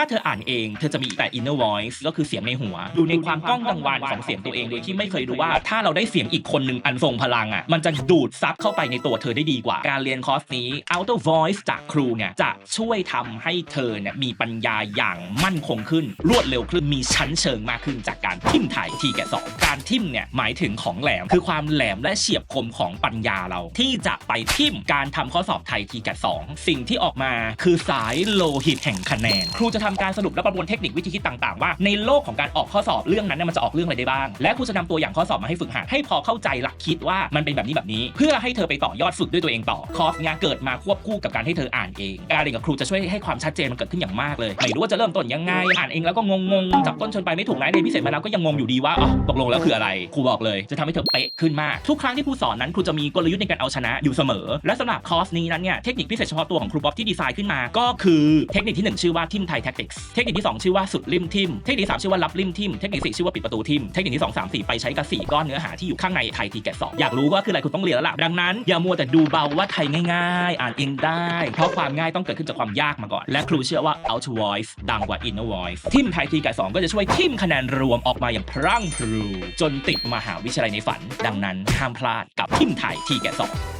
ถ้าเธออ่านเอง เธอจะมีแต่ inner voice ก็คือเสียงในหัว อยู่ในความก้องกังวานของเสียงตัวเองโดยที่ไม่เคยรู้ว่า ถ้าเราได้เสียงอีกคนหนึ่งอันทรงพลังอะมันจะดูดซับเข้าไปในตัวเธอได้ดีกว่า การเรียนคอร์สนี้ outer voice จากครูเนี่ยจะช่วยทำให้เธอเนี่ยมีปัญญาอย่างมั่นคงขึ้น รวดเร็วขึ้นมีชั้นเชิงมากขึ้นจากการทิมไทยทีแกะสองการทิมเนี่ยหมายถึงของแหลม คือความแหลมและเฉียบคมของปัญญาเรา ที่จะไปทิมการทำข้อสอบไทยทีแกะสองสิ่งที่ออกมาคือสายโลหิตแห่งคะแนนครูจะทำการสรุปและประมวลเทคนิควิธีคิดต่างๆ ว่าในโลกของการออกข้อสอบเรื่องนั้นมันจะออกเรื่องอะไรได้บ้าง และครูจะนำตัวอย่างข้อสอบมาให้ฝึกหัดให้พอเข้าใจหลักคิดว่ามันเป็นแบบนี้แบบนี้ เพื่อให้เธอไปต่อยอดฝึกด้วยตัวเองต่อคอร์สงานเกิดมาควบคู่กับการให้เธออ่านเองการเรียนกับครูจะช่วยให้ความชัดเจนมันเกิดขึ้นอย่างมากเลยไม่รู้ว่าจะเริ่มต้นยังไงอ่านเองแล้วก็งงๆจับต้นชนไปไม่ถูกนะในพิเศษมาแล้วก็ยังงงอยู่ดีว่าอ๋อตกลงแล้วคืออะไรครูบอกเลยจะทำให้เธอเป๊ะขึ้นมากทุกครั้งที่ครูสอนนั้นครูจะมีกลยุทธ์ในการเอาชนะอยู่เสมอ และสำหรับคอร์สนี้นั้นเนี่ยเทคนิคพิเศษเฉพาะตัวของครูป๊อปที่ดีไซน์ขึ้นมา ก็คือเทคนิคที่หนึ่งชื่อว่าทิมไทยแท็กติกส์เทคนิคที่สองชื่อว่าสุดริมทิมเทคนิคที่สามชื่อว่ารับริมทิมเทคนิคที่สี่ชื่อว่าปิดประตูทิมเทคนิคที่สองสามสี่ไปใช้กับสี่ก้อนเนื้อหาที่อยู่ข้างในไทยทีแกะสอบอยากรู้ว่าคืออะไรคุณต้องเรียนแล้วล่ะดังนั้นอย่ามัวแต่ดูเบาว่าไทยง่ายๆ อ่านเองได้ เพราะความง่ายต้องเกิดขึ้นจากความยากมาก่อน และครูเชื่อว่า out voice ดังกว่า inner voice ทิมไทยทีแกะสองก็จะช่วยทิมคะแนนรวมออกมาอย่างพรั่งพรูจนติดมหาวิทยาลัยในฝัน ดังนั้นห้ามพลาดกับทิมไทยทีแกะสอง